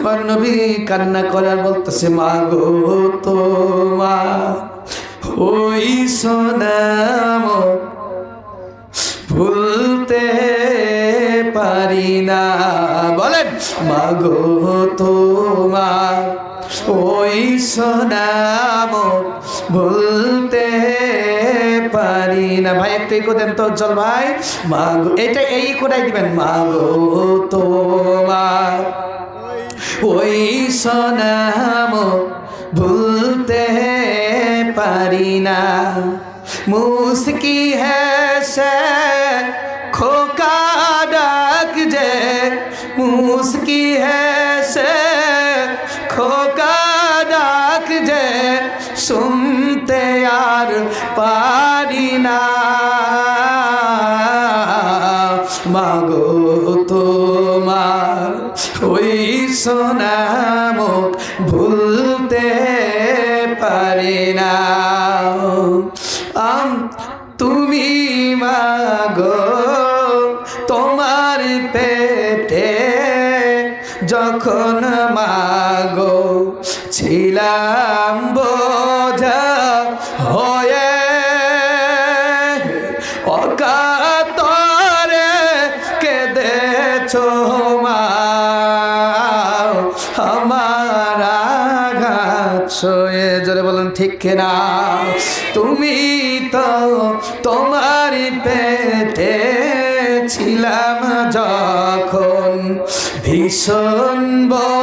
আমার নবী কান্না করার বলতেছে, মা গো তোমা ওই সোনাম ভুলতে পারি না। বলেন, মা গো, তোমার ওই সোনাম ভুলতে পারি না। ভাই, একটু এই দেন তো, চল ভাই। মা গো, এটা এই কোটাই দিবেন। মা গো, তোমার ওই সোনাম ভুলতে পারি না। মুসকি হ্যাঁ খোকা ডাক যে, মুসকি হ্যাঁ খোকা ডাক যে, শুনতে আর পারি না। মাগো তোমার ওই সোনামুখ ভুলতে পারি না। আম তুমি মাগো তোমার পেটে যখন মাগো ছিলাম বোঝা কিনা তুমি তো তোমার পেটে ছিলাম যখন ভীষণ বোঝা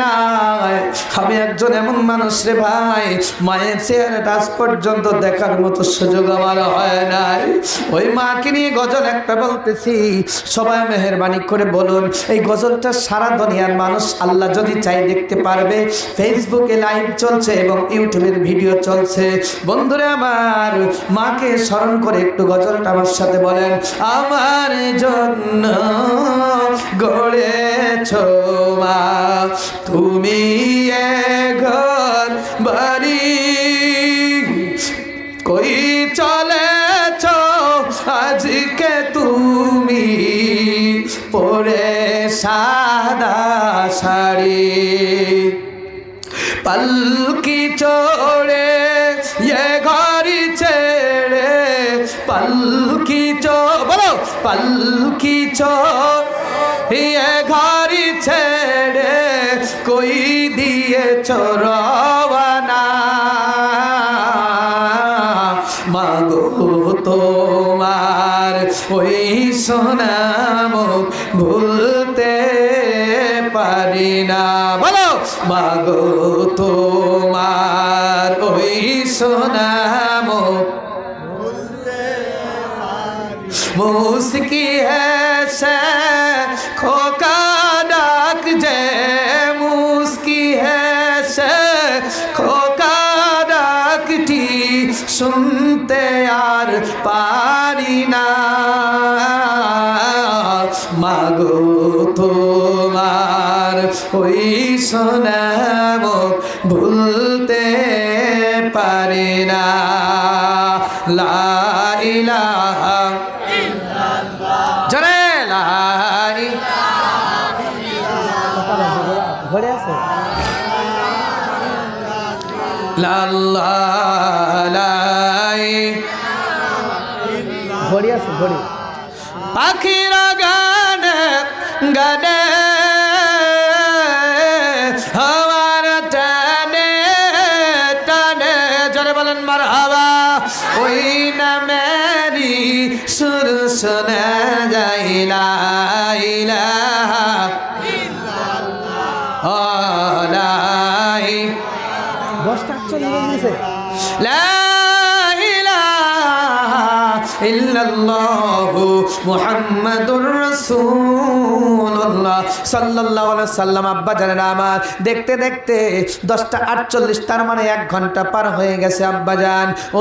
নাই আমি একজন এমন মানুষ রে ভাই, মায়ের চেহারাটা আজ পর্যন্ত দেখার মতো সুযোগ আমার হয় নাই। ওই মাকে নিয়ে গজল একটা বলতেছি, সবাই মেহরবানি করে বলুন, এই গজলটা সারা দুনিয়ার মানুষ আল্লাহ যদি চাই দেখতে পারবে। ফেসবুকে লাইভ চলছে এবং ইউটিউবের ভিডিও চলছে। বন্ধুরা আমার, মাকে স্মরণ করে একটু গজলটা আমার সাথে বলেন। আমার জন্য গড়েছ মা, তুমি এ ঘর বাড়ি। কই চলেছ আজকে তুমি? পরে সাদা শাড়ি। পালকি চড়ে এ ঘরি ছেড়ে পালকি চো বলো, পালকি চো এ ঘরি দিয়ে চরবানা মাগো তোমার ওই সোনামুখ ভুলতে পারি না। বলো, মাগো তোমার ওই সোনামুখ মুসকি है खोका ডাকটি শুনতে আর পারি না। মাগো তোমার ওই শোনাব ভুলতে পারি না। ঘড়ি আছে ঘড়ি। পাখিরা গানে গানে হওয়ার টানে টানে জলে বলেন মার হাওয়া ওই নামেরি সুর শোনা যাইলা। আব্বা আমার, দেখতে দেখতে 10টা 48 তার মানে ঘণ্টা পার হয়ে গেছে ও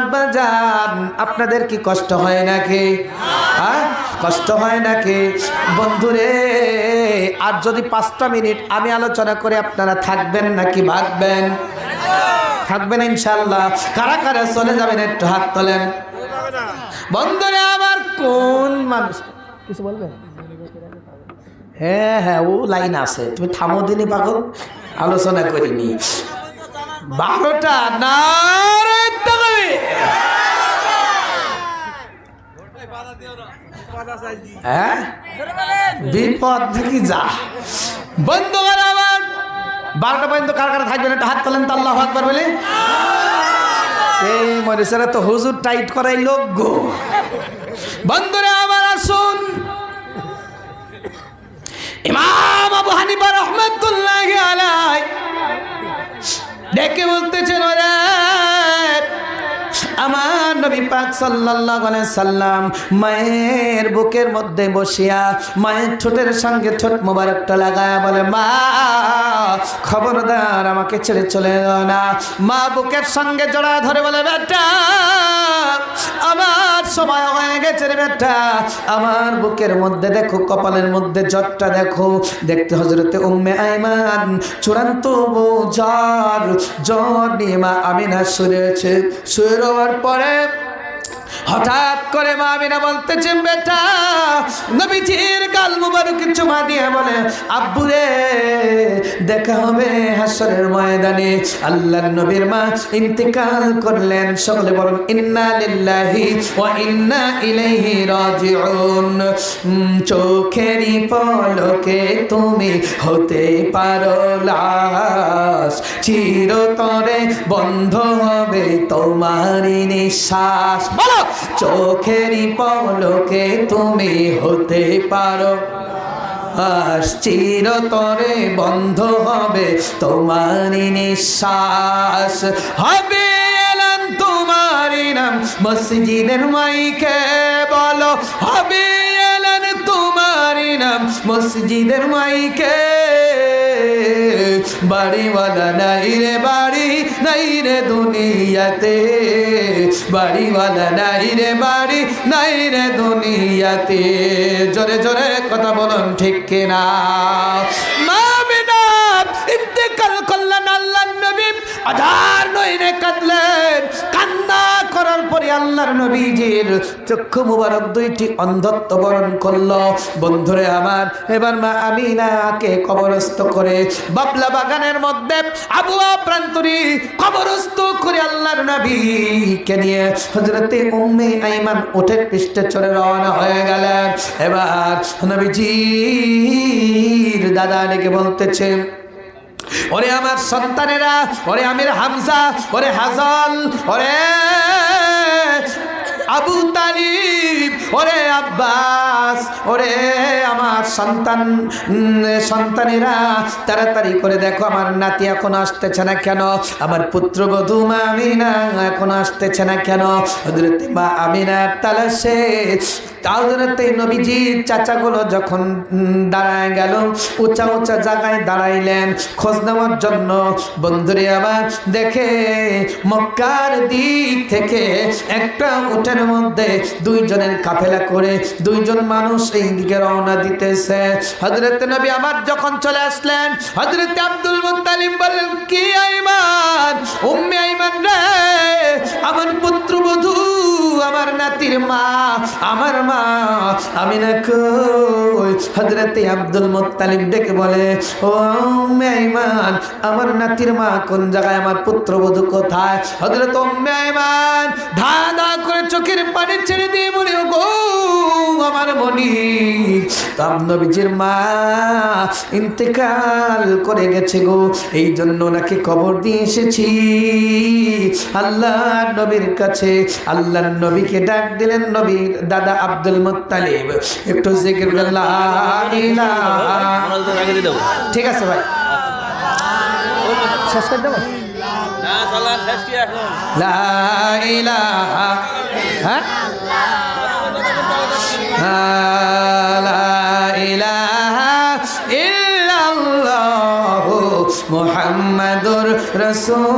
আব্বা আপনাদের কি কষ্ট হয় নাকি? হ্যাঁ কষ্ট হয় নাকি? বন্ধুরে, আর যদি পাঁচটা মিনিট আমি আলোচনা করে আপনারা থাকবেন নাকি ভাববেন থাকবেন ইনশাল্লাহ কারা কারা চলে যাবেন একটু হাত তোলেন। বন্ধুরে আমার কোন মানুষ কিছু বলবেন? হ্যাঁ হ্যাঁ ও লাইন আছে। তুমি থামো দিনই পাগল, আলোচনা করিনি। বারোটা না হ্যাঁ? বিপদ নাকি যা। বন্ধু বারোটা পর্যন্ত কার কারা থাকবেন? একটা হাত তোলেন তো, আল্লাহ আকবার বলে। এই মরিসারা তো হুজুর টাইট করাই লোক গো। বন্ধুরা, আবার আসুন। ইমাম আবু হানিফা রহমতুল্লাহ আলাই ডেকে বলতেছেন, ওরা আমার নবী পাক সাল্লাল্লাহু আলাইহি সাল্লাম মায়ের বুকের মধ্যে বসিয়া মায়ের ঠোঁটের সঙ্গে ঠোঁট মোবারকটা লাগায়া বলে, মা, খবরদার, আমাকে ছেড়ে চলে যাও না। মা বুকের সঙ্গে জড়া ধরে বলে, বেটা, আমার সময় হয়ে গেছে রে বেটা। আমার বুকের মধ্যে দেখো, কপালের মধ্যে জটটা দেখো। দেখতে হজরতে উম্মে আইমান, চূড়ান্ত জ্বর জ্বর নিয়ে মা আমিনা শুয়েছে শুয়ে রওয়ার পরে হঠাৎ করে মা আমিনা বলতেছেন বেটা, নবীজির গাল মুবারক চুমা দিয়ে বলে, আব্বু রে, দেখা হবে হাসরের ময়দানে। আল্লাহর নবীর মা ইন্তেকাল করলেন, সকলে বলুন, ইন্না লিল্লাহি ওয়া ইন্না ইলাইহি রাজিউন। চোখেরই পলকে তুমি হতে পারো লাশ, চিরতরে বন্ধ হবে তোমারই নিঃশ্বাস। বলো চোখেরই পলকে তুমি হতে পারো। আর চিরতরে বন্ধ হবে তোমারই নিঃশ্বাস। হবে তোমারই নাম, মসজিদের মাইকে বলো। হবে এলান তোমারই নাম, মসজিদের মাইকে। বাড়িওয়ালা নাই রে বাড়ি, নাই রে দুনিয়াতে। বাড়িওয়ালা নাই রে বাড়ি, নাই রে দুনিয়াতে। জোরে জোরে কথা বলুন ঠিক কিনা? মা বিনা ইন্তেকাল করলেন আল্লাহ আধার নইনে কাঁদলেন। কান্না করার পরে আল্লাহর নবীজির চক্ষু মুবারক দুইটি অন্ধত্ব বরণ করল। বন্ধুরে আমার, এবার মা আমিনাকে কবরস্থ করে বাবলা বাগানের মধ্যে আবুয়া প্রান্তরি কবরস্থ করে আল্লাহর নবীকে নিয়ে হজরতে উম্মে আইমান উঠে পৃষ্ঠে চড়ে রওনা হয়ে গেলেন। এবার নবীজির দাদা ডেকে বলতেছে ওরে আমার সন্তানেরা ওরে আমির হামজা ওরে হাজল ওরে আবু তালিব ওরে আব্বাস ওরে সন্তান সন্তানেরা তাড়াতাড়ি করে দেখো, আমার নাতি এখন আসতেছে না কেন? আমার পুত্রবধূ মা আমিনা এখন আসতেছে না কেন? হযরত মা আমিনার তালাশে। হযরত নবীজির চাচাগুলো যখন দাঁড়ায় গেল, উঁচা উঁচা জায়গায় দাঁড়াইলেন। খোঁজ নেওয়ার জন্য, বন্ধুরে আবার দেখে মক্কার দিক থেকে একটা উঠের মধ্যে দুইজনের কাফেলা করে দুইজন মানুষ এই দিকে রওনা দিতেছে হজরত নবী আমার যখন চলে আসলেন হজরত আব্দুল মুত্তালিব বললেন, কি আইমান, উম্মে আইমান রে, আমার পুত্রবধূ, আমার নাতির মা, আমার মা। আমি না কই হজরতে আব্দুল মুত্তালিব ডেকে বলে, ও উম্মে আইমান, আমার নাতির মা কোন জায়গায়, আমার পুত্র পুত্রবধূ কোথায়? হজরত উম্মে আইমান ধা ধা করে চোখের তাম নবীজির মা ইন্তেকাল করে গেছে গো। এই জন্য নাকি কবর দিয়ে এসেছি। আল্লাহ নবীর কাছে আল্লাহ নবীকে ডাক দিলেন নবীর দাদা আব্দুল মুত্তালিব। একটু দেবো ঠিক আছে ভাই। শেষ করে দেবো? হ্যাঁ? ইলাহা ইল্লাল্লাহু মুহাম্মাদুর রাসূলুল্লাহ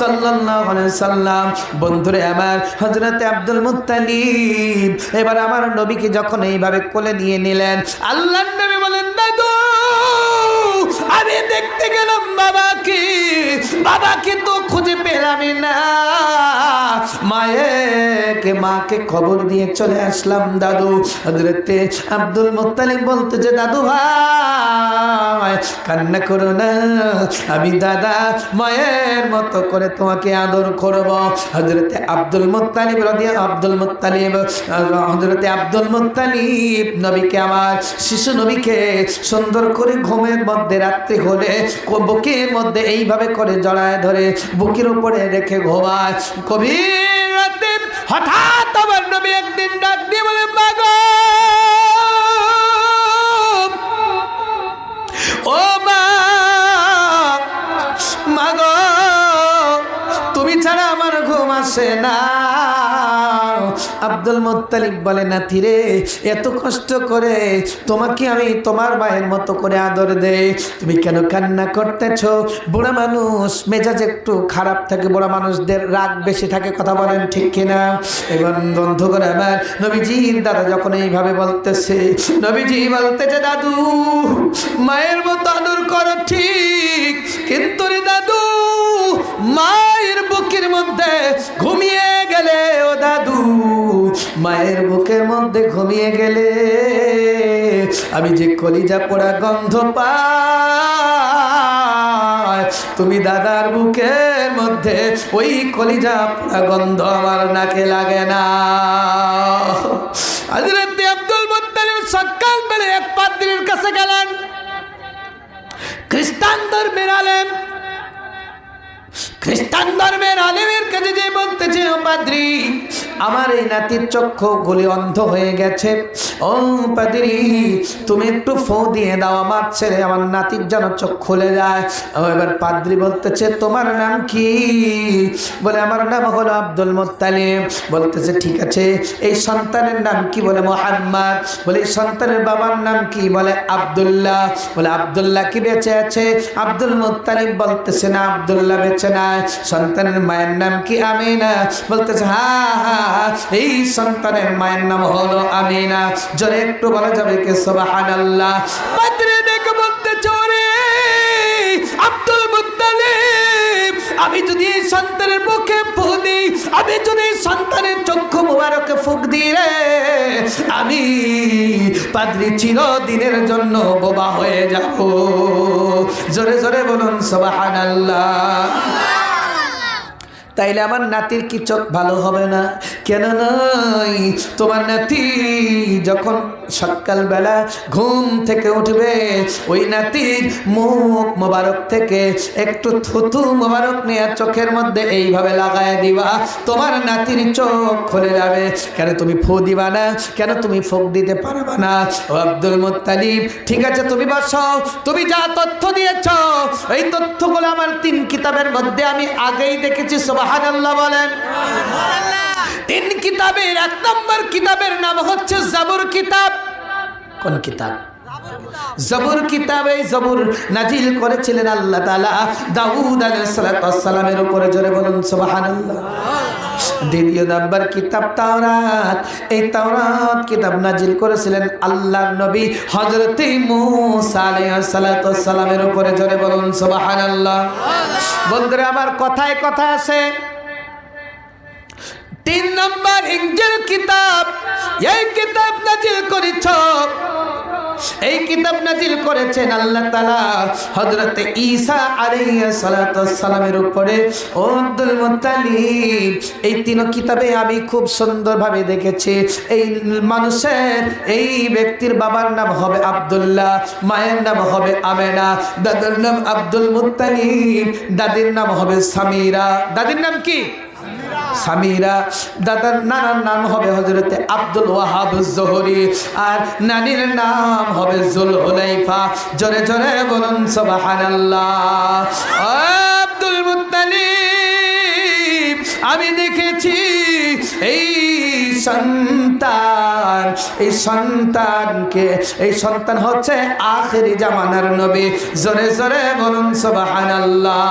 সাল্লাম। বন্ধুরে আমার, হযরতে আব্দুল মুত্তালিব, এবার আমার নবীকে যখন এইভাবে কোলে নিয়ে নিলেন, আল্লাহর নবী বলেন আমি দেখতে গেলাম বাবাকে বাবাকে তো খুঁজে পেলামই না। মায়েকে মাকে খবর দিয়ে চলে আসলাম, দাদু। হজরতে আব্দুল মুত্তালিব বলতে, যে দাদু ভাই, কান্না করো না। আমি দাদা মায়ের মতো করে তোমাকে আদর করব। হজরতে আব্দুল মুত্তালিব রদিয়া, আব্দুল মুত্তালিব হজরতে আব্দুল মুত্তালিব নবীকে, আমার শিশু নবীকে সুন্দর করে ঘুমের মধ্যে রাত্রি হলে বুকের মধ্যে এইভাবে করে জড়ায় ধরে বুকের উপরে রেখে ঘুমায়। রাতে হঠাৎ আমার নবী একদিন ডাক দিয়ে বলে বাগো ও মাগো, তুমি ছাড়া আমার ঘুম আসে না। আব্দুল মুত্তালিব বলে না রে, এত কষ্ট করে তোমাকে আমি তোমার মায়ের মতো করে আদর দেই। তুমি কেন কান্না করতেছ? বুড়া মানুষ, মেজাজ একটু খারাপ থাকে, বুড়া মানুষদের রাগ বেশি থাকে, কথা বলেন ঠিক কিনা? এবং বন্ধ করে আমার, নবীজির দাদা যখন এইভাবে বলতেছে, নবীজি বলতেছে, দাদু, মায়ের মতো আদর করো ঠিক, কিন্তু রে দাদু মায়ের বুকের মধ্যে ঘুমিয়ে গেলে ও দাদু, মায়ের বুকের মধ্যে ঘুমিয়ে গেলে আমি যে কলিজা পোড়া গন্ধ পাই, তুমি দাদার বুকের মধ্যে ওই কলিজা পোড়া গন্ধ আমার নাকে লাগে না। হযরত আব্দুল মুত্তালিব সকাল বেলা এক পাদ্রীর কাছে গেলেন, খ্রিস্টান ধর্মের আলেম খ্রিস্টান ধর্মের আলেমের কাছে যে বলতেছে ও পাদ্রি, আমার এই নাতির চক্ষু গুলি অন্ধ হয়ে গেছে। ও পাদ্রি, তুমি একটু ফো দিয়ে দাও, আমার ছেলে, আমার নাতির যেন চোখ খুলে যায়। এবার পাদ্রি বলতেছে, তোমার নাম কি? বলে, আমার নাম হলো আব্দুল মোত্তালিম বলতেছে, ঠিক আছে, এই সন্তানের নাম কি? বলে, মোহাম্মদ। বলে, এই সন্তানের বাবার নাম কি? বলে, আব্দুল্লাহ। বলে, আব্দুল্লাহ কি বেঁচে আছে? আব্দুল মুত্তালিব বলতেছে, না, আবদুল্লাহ বেঁচে নাই। সন্তানের মায়ের নাম কি আমিনা? বলতেছে, হা হা এই সন্তানের মায়ের নাম হলো আমিনা। জোরে একটু বলা যাবে কে? মুত্তালিব, আমি যদি এই সন্তানের মুখে ফুক দিই, আমি যদি সন্তানের চক্ষু মুবারকে ফুক রে, আমি পাদ্রি চিরদিনের জন্য বোবা হয়ে যাব। জোরে জোরে বলুন, সুবহানাল্লাহ। তাইলে আমার নাতির কি চোখ ভালো হবে না? কেন নয় তোমার নাতি যখন সকালবেলা ঘুম থেকে উঠবে। ওই নাতির মুখ মোবারক থেকে একটু থুতু মোবারক নিয়ে চোখের মধ্যে এইভাবে লাগায় দিবা। তোমার নাতির চোখ খুলে যাবে। কেন তুমি ফু দিবা না? কেন তুমি ফোক দিতে পারবা না? ও আব্দুল মুত্তালিব, ঠিক আছে, তুমি বসো। তুমি যা তথ্য দিয়েছ, এই তথ্যগুলো আমার তিন কিতাবের মধ্যে আমি আগেই দেখেছি। সুবহানাল্লাহ বলেন। তিন কিতাবের, এক নম্বর কিতাবের নাম হচ্ছে জাবুর কিতাব। কোন কিতাব? জবুর কিতাবে জবুর নাজিল করেছিলেন আল্লাহ তাআলা। দাউদ আলাইহিস সালামের উপরে জোরে বলুন দ্বিতীয় নাম্বার কিতাব তাওরাত। এই তাওরাত কিতাব নাজিল করেছিলেন আল্লাহর নবী সালামের উপরে জোরে বলুন বন্ধুরা, আমার কথায় কথা আছে। তিন নম্বর ইঞ্জিল কিতাব, এই কিতাব নাজিল করেছ। এই কিতাব নাজিল করেছেন আল্লাহ তাআলা হযরত ঈসা আলাইহিস সালাতু সালামের উপরে। ও আব্দুল মুত্তালিব, এই তিন কিতাবে আমি খুব সুন্দরভাবে দেখেছি। এই মানুষের, এই ব্যক্তির বাবার নাম হবে আব্দুল্লাহ, মায়ের নাম হবে আমেনা, দাদার নাম আব্দুল মুত্তালিব, দাদির নাম হবে সামিরা। দাদির নাম কি? সামিরা দাদার নানার নাম হবে হজরতে আব্দুল ওয়াহাব জোহরি, আর নানির নাম হবে জুল হুলাইফা জোরে জোরে বলুন, সুবহানাল্লাহ। আব্দুল মুত্তালিব, আমি দেখেছি এই সন্তান, এই সন্তানকে, এই সন্তান হচ্ছে আখেরি জামানার নবী। জোরে জোরে বলুন, সুবহানাল্লাহ।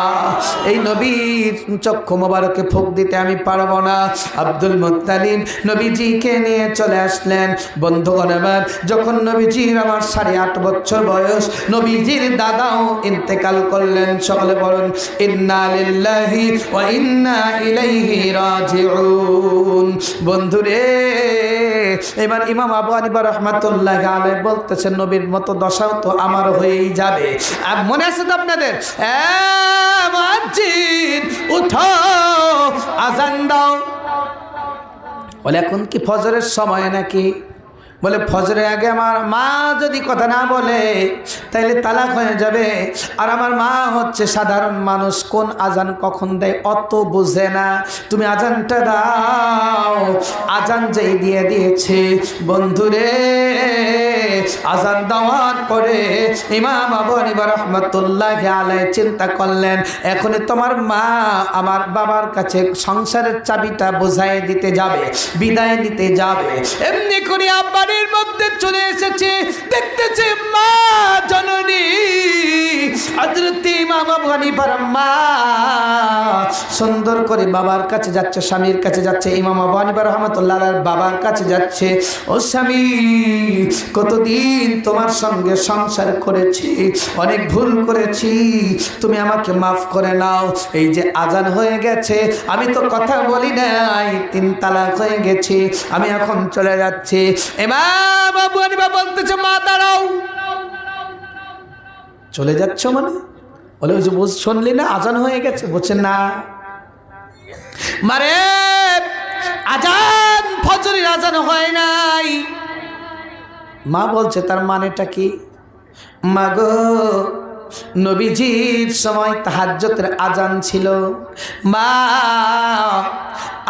এই নবীর চক্ষু মোবারকে ফুক দিতে আমি পারব না। আব্দুল মুত্তালিব নবীজিকে নিয়ে চলে আসলেন। বন্ধুগণ আমার, যখন নবীজির আমার সাড়ে আট বছর বয়স, নবীজির দাদাও ইন্তেকাল করলেন। সকলে বলুন, ইন্না লিল্লাহি ওয়া ইন্না ইলাইহি রাজিউন। বন্ধুরে এবার ইমাম আবু হানিফা রহমাতুল্লাহ আলাইহি বলতেছেন, নবীর মতো দশাও তো আমার হয়েই যাবে। আর মনে আছে তো আপনাদের? উঠো, আজান দাও। বলে, এখন কি ফজরের সময় নাকি? বলে ফজরের আগে আমার মা যদি কথা না বলে, তাইলে তালাক হয়ে যাবে। আর আমার মা হচ্ছে সাধারণ মানুষ, কোন আজান কখন দেয় অত বুঝে না। তুমি আজানটা দাও আজান যেই দিয়ে দিয়েছে, বন্ধুরে, আজান দেওয়ার পরে ইমাম আবু হানিফা রহমতুল্লাহ আলাই চিন্তা করলেন এখনই তোমার মা আমার বাবার কাছে সংসারের চাবিটা বোঝাই দিতে যাবে, বিদায় নিতে যাবে। এমনি করে বাড়ির মধ্যে চলে এসেছে, দেখতেছে মা জননী, হযরত ইমাম আবু হানিফার মা সুন্দর করে বাবার কাছে যাচ্ছে, স্বামীর কাছে যাচ্ছে, ইমাম আবু হানিফা রহমতুল্লাহ বাবার কাছে যাচ্ছে, ও স্বামী, কতদিন তোমার সঙ্গে সংসার করেছি, অনেক ভুল করেছি, তুমি আমাকে মাফ করে নাও, এই যে আজান হয়ে গেছে, আমি তো কথা বলি নাই, তিন তালাক হয়ে গেছি, আমি এখন চলে যাচ্ছি। আনিবা বলতেছে, মা, দাঁড়াও। চলে যাচ্ছ মানে? বলে, ওই যে শুনলি না, আজান হয়ে গেছে? বলছে, না। মারে আজান ফজরের আজান হয় নাই। মা বলছে, তার মানেটা কি? মাগো নবীজির সময় তাহাজ্জতের আজান ছিল। মা,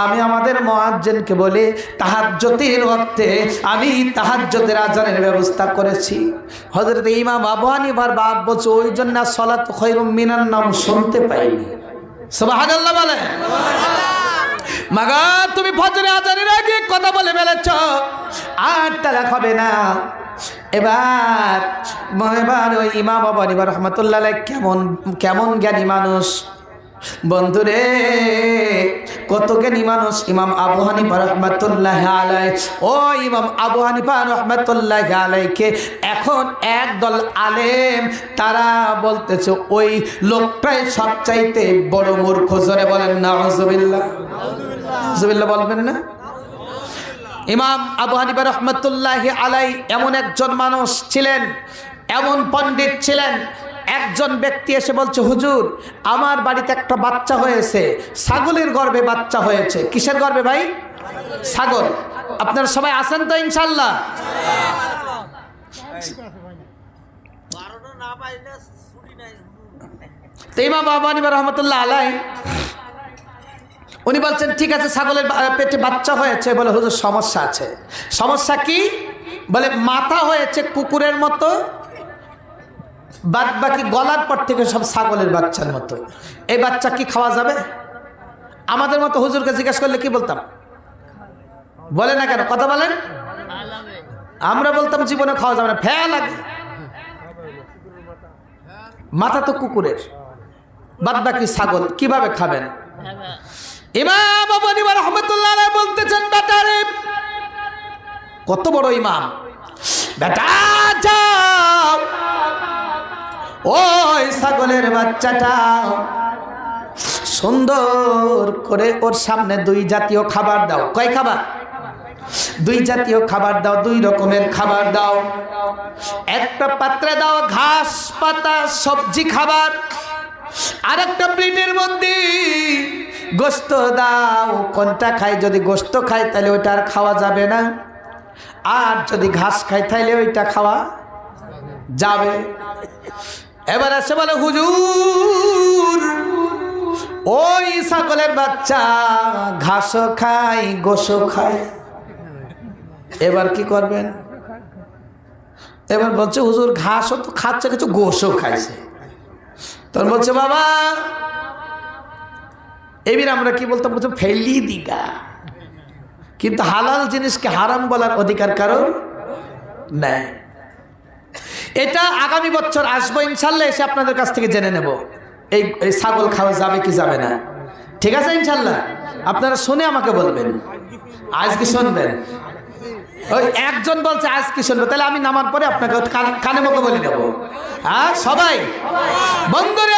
আমি আমাদের মহাজ্জনকে বলে তাহাজ্জতের অর্থে আমি তাহাজ্জতের আজানের ব্যবস্থা করেছি। হজরত ইমাম আবু হানিফার বাপ বলছে, ওই জন্য সলাত মিনার নাম শুনতে পাইনি। সুবহানাল্লাহ বলে। মাগা, তুমি ফজরে আজানের আগে কথা বলে ফেলেছ। আর তালাক হবে না। এবার এবার ওই ইমা বাবা এবার রহমতুল্লাহ কেমন কেমন জ্ঞানী মানুষ? বন্ধুরে, কত জ্ঞানী মানুষ ইমাম আবু হানিফা রহমতুল্লাহ আলাই ও ইমাম আবু হানিফা রহমতুল্লাহ আলাইকে এখন একদল আলেম, তারা বলতেছে, ওই লোকটাই সবচাইতে বড় মূর্খ। জোরে বলেন না হজবিল্লা হজবিল্লা বলবেন না? ইমাম আবু হানিফা রহমতুল্লাহ আলাই এমন একজন মানুষ ছিলেন, এমন পণ্ডিত ছিলেন, একজন ব্যক্তি এসে বলছে, হুজুর, আমার বাড়িতে একটা বাচ্চা হয়েছে, ছাগলের গর্ভে বাচ্চা হয়েছে। কিসের গর্বে ভাই? ছাগল। আপনারা সবাই আছেন তো ইনশাল্লাহ তো ইমাম আবু হানিফা রহমতুল্লাহ আলাই উনি বলছেন, ঠিক আছে, ছাগলের পেটে বাচ্চা হয়েছে। বলে, হুজুর, সমস্যা আছে। সমস্যা কি? বলে, মাথা হয়েছে কুকুরের মতো বাদ বাকি গলার পর থেকে সব ছাগলের বাচ্চার মতো। এই বাচ্চা কি খাওয়া যাবে? আমাদের মতো হুজুরকে জিজ্ঞেস করলে কি বলতাম? বলে না কেন? কথা বলেন। আমরা বলতাম, জীবনে খাওয়া যাবে না। ফ্যা লাগে মাথা তো কুকুরের। বাদ বাকি ছাগল কীভাবে খাবেন? ইমাম আবু হানিফা রহমতুল্লাহ বলতেছেন, বেটারে, কত বড় ইমাম? বেটা যাও ওই ছাগলের বাচ্চাটা সুন্দর করে ওর সামনে দুই জাতীয় খাবার দাও। কয় খাবার? দুই জাতীয় খাবার দাও, দুই রকমের খাবার দাও। একটা পাত্রে দাও ঘাস, পাতা, সবজি খাবার। আর একটা প্লেটের মধ্যে গোস্ত দাও, কোনটা খায় যদি গোস্ত খায় তাহলে ওইটা আর খাওয়া যাবে না। আর যদি ঘাস খায় তাহলে ওইটা খাওয়া যাবে। এবার আসে বলে, হুজুর, ওই ছাগলের বাচ্চা ঘাসও খায়, গোসও খায়। এবার কি করবেন? এবার বলছে, হুজুর, ঘাসও তো খাচ্ছে, কিছু গোসও খাইছে। তখন বলছে, বাবা এবার আমরা কি বলতাম? বলছে ফেলি দিগা। কিন্তু হালাল জিনিসকে হারাম বলার অধিকার কারণ নাই। এটা আগামী বছর আসব, ইনশাল্লাহ এসে আপনাদের কাছ থেকে জেনে নেব। এই এই ছাগল খাওয়া যাবে কি যাবে না। ঠিক আছে, ইনশাল্লাহ? আপনারা শুনে আমাকে বলবেন। আজ কি শুনবেন। ওই একজন বলছে আজ কি শুনব। তাহলে আমি নামার পরে আপনাকে কানে মুখে বলে দেবো হ্যাঁ সবাই? বন্ধুরে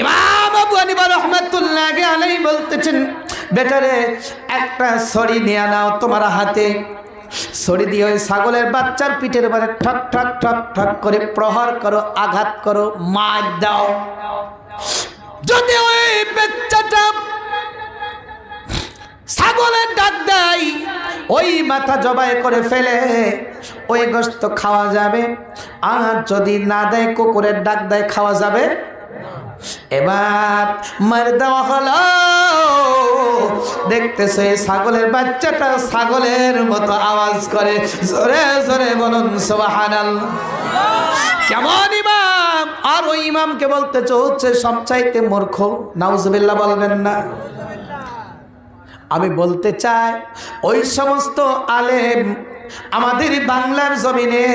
ইমাম আবু হানিফা রহমাতুল্লাহ আলাই বলতেছেন, বেটারে, একটা ছড়ি নিয়ে নাও তোমার হাতে। ছড়ি দিয়ে ওই ছাগলের বাচ্চার পিঠের উপরে ঠক ঠক ঠক ঠক করে প্রহার করো, আঘাত করো, মার দাও। যদি ওই বাচ্চাটা ছাগলের ডাক দেয়, ওই মাথা জবাই করে ফেলে, ওই গোস্ত খাওয়া যাবে। আর যদি না দেয়, কুকুরের ডাক দেয়, খাওয়া যাবে। এবার মার দেওয়া হলো। দেখতেছে ছাগলের বাচ্চাটা ছাগলের মতো আওয়াজ করে। জোরে জোরে বলুন সোবাহানাল কেমন ইমাম? আর ওই ইমামকে বলতে হচ্ছে সবচাইতে মূর্খ। নাউজবিল্লা বলবেন না। আমি বলতে চাই, ওই সমস্ত আলেম আমাদের বাংলার জমিনে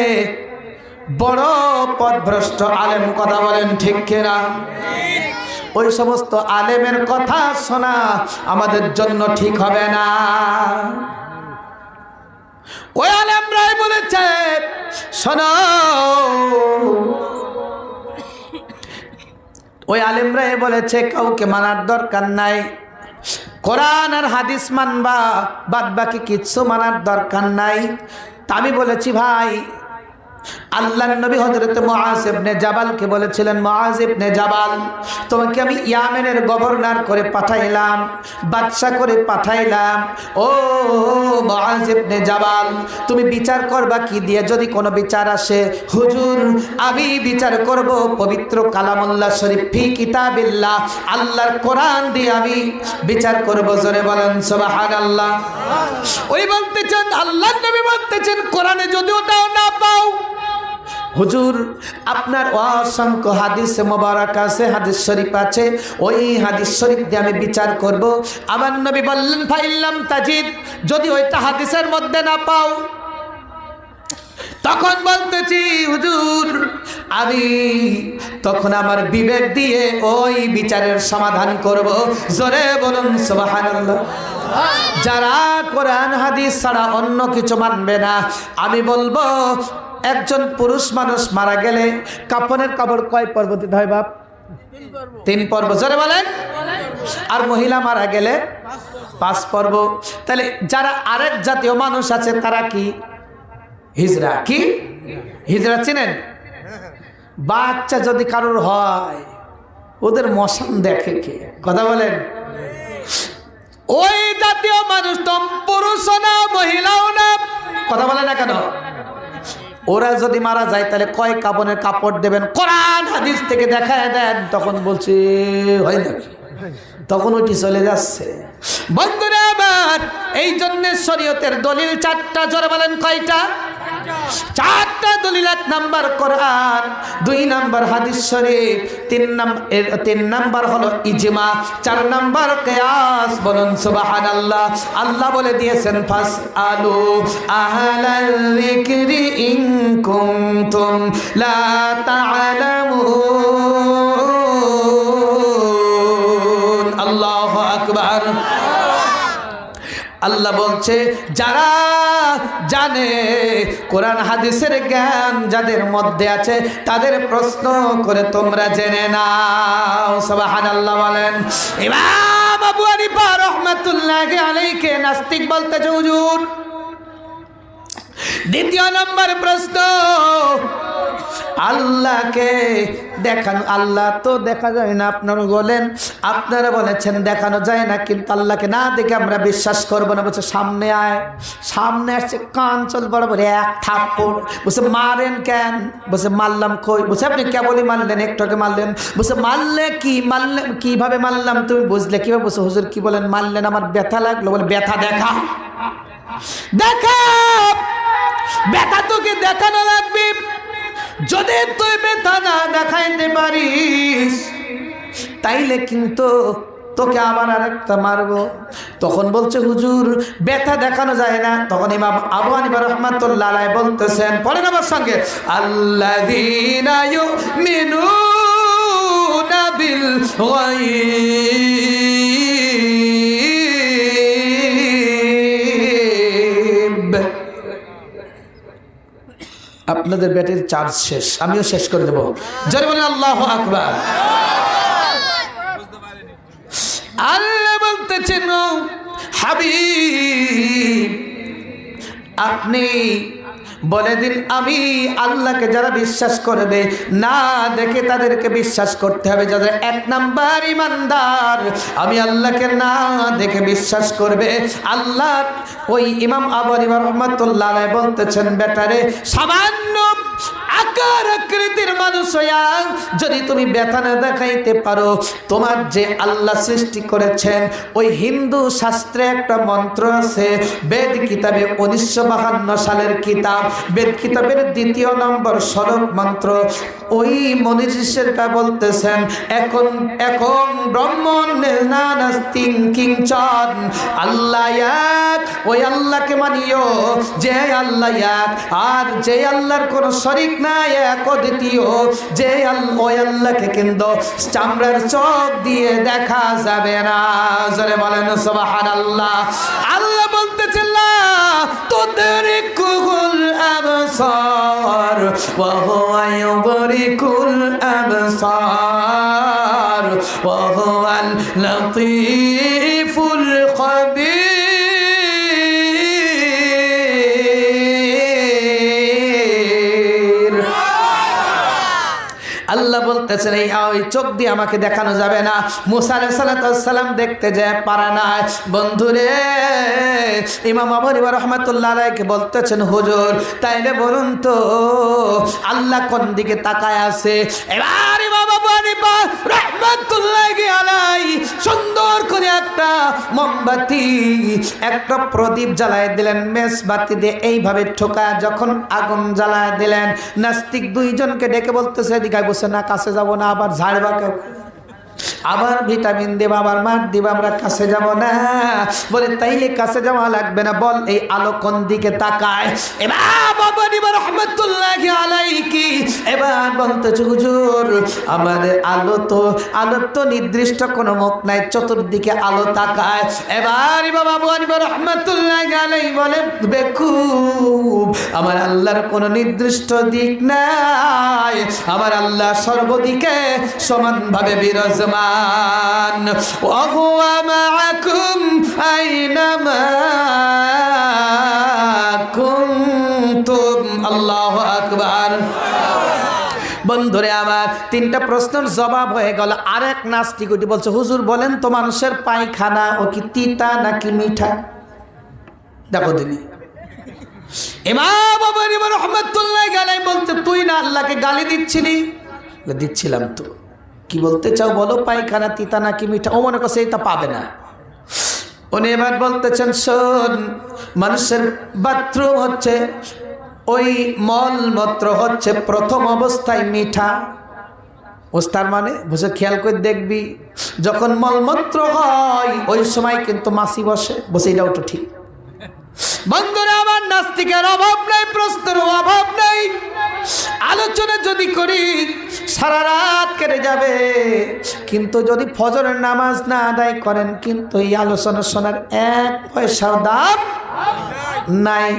বড় পথভ্রষ্ট আলেম কথা বলেন ঠিক কিনা? ওই সমস্ত আলেমের কথা শোনা আমাদের জন্য ঠিক হবে না। ওই আলেমরাই বলেছে ওই আলেমরাই বলেছে, কাউকে মানার দরকার নাই। কোরআন আর হাদিস মানবা বাদ বাকি কিচ্ছু মানার দরকার নাই। তা আমি বলেছি, ভাই আল্লাহ নবী হজরত মুআজ ইবনে জাবালকে বলেছিলেন, মুআজ ইবনে জাবাল, তোমাকে আমি ইয়ামেনের গভর্নর করে পাঠাইলাম, বাদশা করে পাঠাইলাম। ও মুআজ ইবনে জাবাল, তুমি বিচার করবা কি দিয়ে? যদি কোনো বিচার আসে, হুজুর, আমি বিচার করব পবিত্র কালামুল্লাহ শরীফ ফি কিতাবিল্লাহ। আল্লাহর কোরআন দিয়ে আমি বিচার করব, জোরে বলেন সুবহানাল্লাহ। ওই বলতেছেন আল্লাহ নবী বলতেছেন, কোরআনে যদি ওটাও না পাও। হুজুর, আপনার অসংখ্য হাদিস মোবারক আছে, হাদিস শরীফ আছে, ওই হাদিস শরীফ দিয়ে আমি বিচার করব। আমার নবী বললেন, ফাইল্লাম তাজিদ, যদি ওইটা হাদিসের মধ্যে না পাও। তখন বলতেছি, হুজুর, আমি তখন আমার বিবেক দিয়ে ওই বিচারের সমাধান করব। জোরে বলুন, সুবহানাল্লাহ। যারা কোরআন, হাদিস ছাড়া অন্য কিছু মানবে না, আমি বলব, একজন পুরুষ মানুষ মারা গেলে কাপনের কাপড় কয় পর্ব দিতে হয় বাপ? তিন পর্ব, জোরে বলেন। আর মহিলা মারা গেলে পাঁচ পর্ব। তাহলে যারা আরেক জাতীয় মানুষ আছে, তারা কি? হিজরা। কি? হিজরা চিনেন? বাচ্চা যদি কারোর হয়, ওদের মশান দেখে কে? কথা বলেন। ওই জাতীয় মানুষ তো পুরুষ না, মহিলাও না। কথা বলে না কেন? ওরা যদি মারা যায়, তাহলে কয় কাপড়ের কাপড় দেবেন? কোরআন, হাদিস থেকে দেখায় দেন। তখন বলছি, হয় না তখন ওইটি চলে যাচ্ছে। বন্ধুরা আবার এই জন্যে শরীয়তের দলিল চারটা, জোরে বলেন কয়টা? চারটা দলিল এক নাম্বার কোরআন, দুই নাম্বার হাদিস শরীফ, তিন নাম্বার তিন নাম্বার হলো ইজমা, চার নাম্বার কেয়াস, বলুন সুবহানাল্লাহ। আল্লাহ আল্লাহ বলে দিয়েছেন ফাস আলু আহলাল যিকরি ইন কুনতুম লা তা'লামুন আল্লাহু আকবার। আল্লাহ বলছে, যারা জানে কোরআন, হাদিসের জ্ঞান যাদের মধ্যে আছে, তাদের প্রশ্ন করে তোমরা জেনে নাও। সবাহান আল্লাহ বলেন, ইমাম আবু হানিফা রহমাতুল্লাহ আলাইকে নাস্তিক বলতে হুজুর দ্বিতীয় নম্বর প্রশ্ন। আল্লাহকে দেখানো, আল্লাহ তো দেখা যায় না আপনারা বলেন। আপনারা বলেছেন দেখানো যায় না, কিন্তু আল্লাহকে না দেখে আমরা বিশ্বাস করব না। বলছে, সামনে আয়। সামনে আসছে কাঞ্চল বরাবর এক থাপ্পড়। বসে মারেন কেন? বসে মারলাম কই? বসে আপনি কেবলই মারলেন, একটু আগে মারলেন। বসে মারলে কি? মারলে, কীভাবে মারলাম তুমি বুঝলে কীভাবে? বসে হুজুর কি বলেন, মারলেন, আমার ব্যথা লাগল। বলে, ব্যথা দেখা। দেখা! ব্যথা তোকে দেখানো লাগবে। যদি তুই ব্যথা না দেখাইতে পারিস, তাইলে কিন্তু তোকে আবার আরেকটা মারবো। তখন বলছে, হুজুর, ব্যথা দেখানো যায় না। তখন ইমাম আবু হানিফা রহমাতুল্লাহ বলতেছেন পরের আমার সঙ্গে, আল্লাযীনা ইউমিনুনা বিল আপনাদের ব্যাটের চার্জ শেষ, আমিও শেষ করে দেবো। জোরে আল্লাহ আকবার। আল্লাহ বলতেছেন ও হাবিব, আপনি বলে দিন, আমি আল্লাহকে যারা বিশ্বাস করবে না দেখে তাদেরকে বিশ্বাস করতে হবে যাদের এক নাম্বার ইমানদার। আমি আল্লাহকে না দেখে বিশ্বাস করবে। আল্লাহ ওই ইমাম আবর ইমাম রহমতুল্লাহ বলতেছেন, বেটারে, সামান্য আকার আকৃতির মানুষ হইয়া যদি তুমি ব্যথা না দেখাইতে পারো, তোমার যে আল্লাহ সৃষ্টি করেছেন, ওই হিন্দু শাস্ত্রে একটা মন্ত্র আছে, বেদ কিতাবে উনিশশো বাহান্ন সালের কিতাব, বেদ কিতাবের দ্বিতীয় নম্বর সড়ক মন্ত্র। ওই মনীষীরটা বলতেছেন, এখন এখন ব্রহ্মণ নাস্তিং কিংচন, আল্লাহ ওই আল্লাহকে মানিও, যে আল্লাহ এক, আর যে আল্লাহর কোনো শরিক নাই এক দ্বিতীয় যে ওই আল্লাহকে কিন্তু চামড়ার চোখ দিয়ে দেখা যাবে না। জোরে বলেন সুবহান আল্লাহ আল্লাহ বলতেছেন না তোদের কুহুল আবসার, ওয়া হুয়া ইউবরিকুল আবসার, ওয়া হুয়াল বলতেছেন এই ওই চোখ দিয়ে আমাকে দেখানো যাবে না। মুসা আলাইসালাম দেখতে যে পারা না। বন্ধুরে, ইমাম আবরিবা রহমতুল্লাহ রায়কে বলতেছেন, হুজুর, তাইলে বলুন তো, আল্লাহ কোন দিকে তাকায় আছে? এবার ইমাম আবু হানিফা রহমতুল্লাহ আলাই সুন্দর করে একটা মোমবাতি, একটা প্রদীপ জ্বালায় দিলেন মেসবাতি দিয়ে এইভাবে ঠোকা যখন আগুন জ্বালায় দিলেন, নাস্তিক দুইজনকে ডেকে বলতেছে দিঘায় বসে না, কাছে যাব না, আবার ঝাড়বা কেউ? আবার ভিটামিন দেব, আবার মাঠ দিব, আমরা কাছে যাব না। বলে, তাইলে কাছে যাওয়া লাগবে না, বল এই আলো কোন দিকে তাকায়। এবার বাবা নিবার রহমতুল্লাহ আলাইকি এবার বলতেছে হুজুর, আমাদের আলো তো, আলোর তো নির্দিষ্ট কোনো মুখ নাই, চতুর্দিকে আলো তাকায়। এবার বাবা নিবার রহমতুল্লাহ আলাই বলে, বেকুব, আমার আল্লাহর কোনো নির্দিষ্ট দিক নাই। আমার আল্লাহ সর্বদিকে সমানভাবে বিরাজমান। وهو معكم أينما كنتم الله أكبر বন্ধুরে আমার তিনটা প্রশ্নের জবাব হয়ে গেল আরেক নাস্তিক ওটি বলছে হুজুর বলেন তো মানুষের পায়খানা ও কি তিতা নাকি মিঠা দেখো দিনি ইমাম আবু হানিফা রহমাতুল্লাহ গালাই বলতে তুই না আল্লাহকে গালি দিচ্ছিলি বলে, দিচ্ছিলাম তো কি বলতে চাও বলো, পায়খানা তিতা নাকি মিঠা? ও মনে করছে এটা পাবে না। উনি এবার বলতেছেন, শোন, মানুষের বাথরুম হচ্ছে, ওই মলমূত্র হচ্ছে প্রথম অবস্থায় মিঠা। ওস্তার মানে বুঝে খেয়াল করে দেখবি, যখন মলমূত্র হয়, ওই সময় কিন্তু মাসি বসে। বসে এটাও তো ঠিক। বন্ধুরা, আমার নাস্তিকের অভাব নেই, প্রশ্নের অভাব নেই। আলোচনা যদি করি, সারা রাত কেটে যাবে। কিন্তু যদি ফজরের নামাজ না আদায় করেন, কিন্তু এই আলোচনা শোনার এক পয়সা দাম নাই।